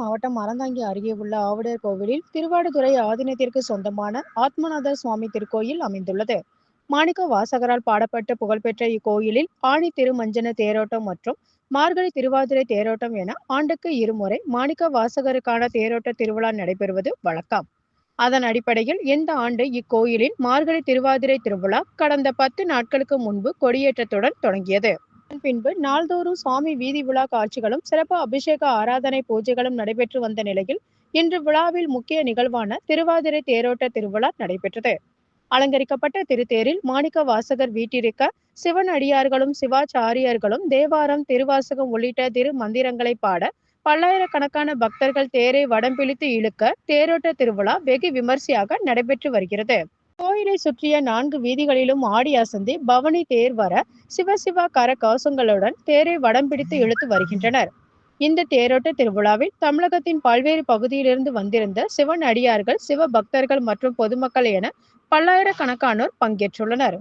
மாவட்டம் அறந்தாங்கி அருகே உள்ள ஆவுடையார் கோவிலில் திருவாடுதுறை ஆதீனத்திற்கு சொந்தமான ஆத்மநாதர் சுவாமி திருக்கோயில் அமைந்துள்ளது. மாணிக்க வாசகரால் பாடப்பட்ட புகழ்பெற்ற இக்கோயிலில் ஆணி திருமஞ்சன தேரோட்டம் மற்றும் மார்கழி திருவாதிரை தேரோட்டம் என ஆண்டுக்கு இருமுறை மாணிக்க வாசகருக்கான தேரோட்ட திருவிழா நடைபெறுவது வழக்கம். அதன் அடிப்படையில் இந்த ஆண்டு இக்கோயிலில் மார்கழி திருவாதிரை திருவிழா கடந்த பத்து நாட்களுக்கு முன்பு கொடியேற்றத்துடன் தொடங்கியது. பின்பு நாள்தோறும் சுவாமி வீதி விழா காட்சிகளும் சிறப்பு அபிஷேக ஆராதனை பூஜைகளும் நடைபெற்று வந்த நிலையில் இன்று விழாவில் முக்கிய நிகழ்வான திருவாதிரை தேரோட்ட திருவிழா நடைபெற்றது. அலங்கரிக்கப்பட்ட திருத்தேரில் மாணிக்க வாசகர் வீட்டிருக்க சிவன் அடியார்களும் சிவாச்சாரியர்களும் தேவாரம் திருவாசகம் உள்ளிட்ட திரு மந்திரங்களை பாட பல்லாயிரக்கணக்கான பக்தர்கள் தேரை வடம்பிழித்து இழுக்க தேரோட்ட திருவிழா வெகு விமர்சையாக நடைபெற்று வருகிறது. கோயிலை சுற்றிய நான்கு வீதிகளிலும் ஆடி அசந்தி பவனி தேர் வர சிவசிவா கர கவசங்களுடன் தேரை வடம் பிடித்து இழுத்து வருகின்றனர். இந்த தேரோட்ட திருவிழாவில் தமிழகத்தின் பல்வேறு பகுதியிலிருந்து வந்திருந்த சிவன் அடியார்கள் சிவ பக்தர்கள் மற்றும் பொதுமக்கள் என பல்லாயிரக்கணக்கானோர் பங்கேற்றுள்ளனர்.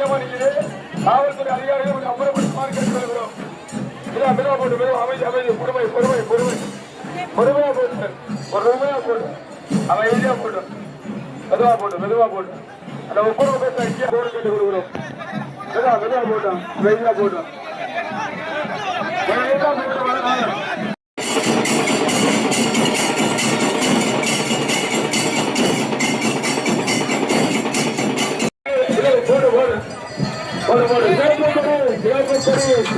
ஆள் அதிகமா நிக்குது காவல்துறை அதிகாரிகள் கொஞ்சம் அப்புறப்படுத்துமாறு கேட்டுக்கொள்கிறோம் இதா மெதுவா போட்டு மெதுவா அமைதி அமைதி பொறுமை பொறுமை பொறுமை. பொறுமையா போட்டு. பொறுமையா போட்டு. அமைதியா போட்டு. மெதுவா போட்டு மெதுவா போட்டு. அந்த ஒப்புரவு பேச இங்கே போடு கேட்டு கொடுக்குறோம். மெதுவா மெதுவா போட்டோம். வெயிலா போட்டோம்.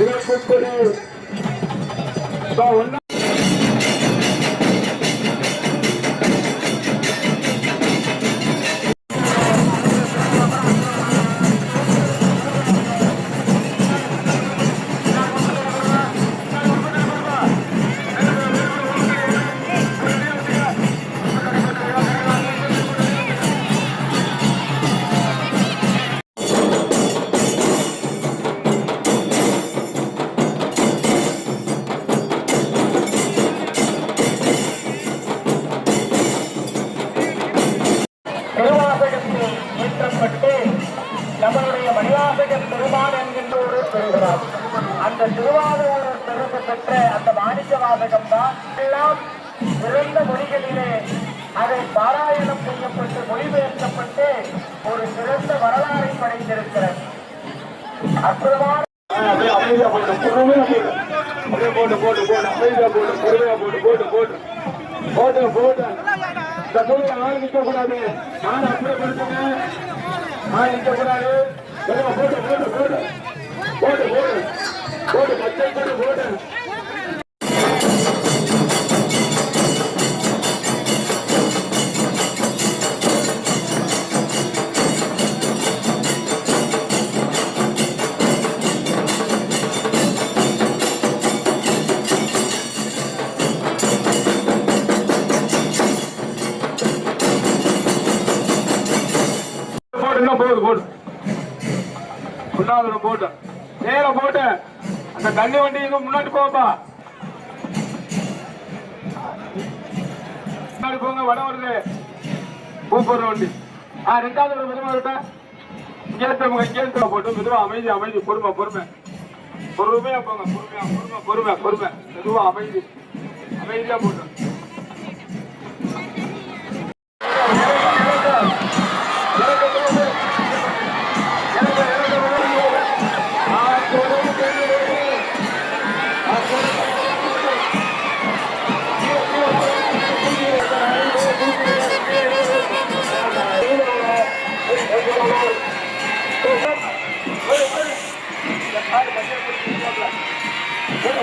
கொடு சிறப்பு அந்த திருவாரூர் பெருசு பெற்ற அந்த மாணிக்க வாசகம் தான். எல்லாம் சிறந்த மொழிகளிலே அதை பாராயணம் செய்யப்பட்டு மொழிபெயர்க்கப்பட்டு ஒரு சிறந்த வரலாறை படைத்திருக்கிறது. அற்புதமான அமைதியா போட்டு பொறுமையா போட்டு. போட்டு போட்டு போட்டு அமைதியா போட்டு பொறுமையா போட்டு போட்டு போட்டு. போட்டு போட்டு. இந்த தொழில ஆள் நிக்க கூடாது ஆள் அப்படியே படுத்துங்க ஆள் நிக்க கூடாது போட்டு போட்டு போட்டு. போட்டு போட்டு. போட்டு பச்சை போட்டு போட்டு போட்டு போட்டு போட்டு. அந்த தண்ணி வண்டி இன்னும் முன்னாடி போப்பா முன்னாடி போங்க வடம் வருது. கூப்பிடுற வண்டி. ஆ ரெண்டாவது ஒரு மெதுவா இருக்கா இங்கே இங்கே போட்டு மெதுவா அமைதி அமைதி பொறுமை பொறுமை. பொறுமையா போங்க பொறுமையா பொறுமை பொறுமை பொறுமை. மெதுவா அமைதி. அமைதியா போட்டு.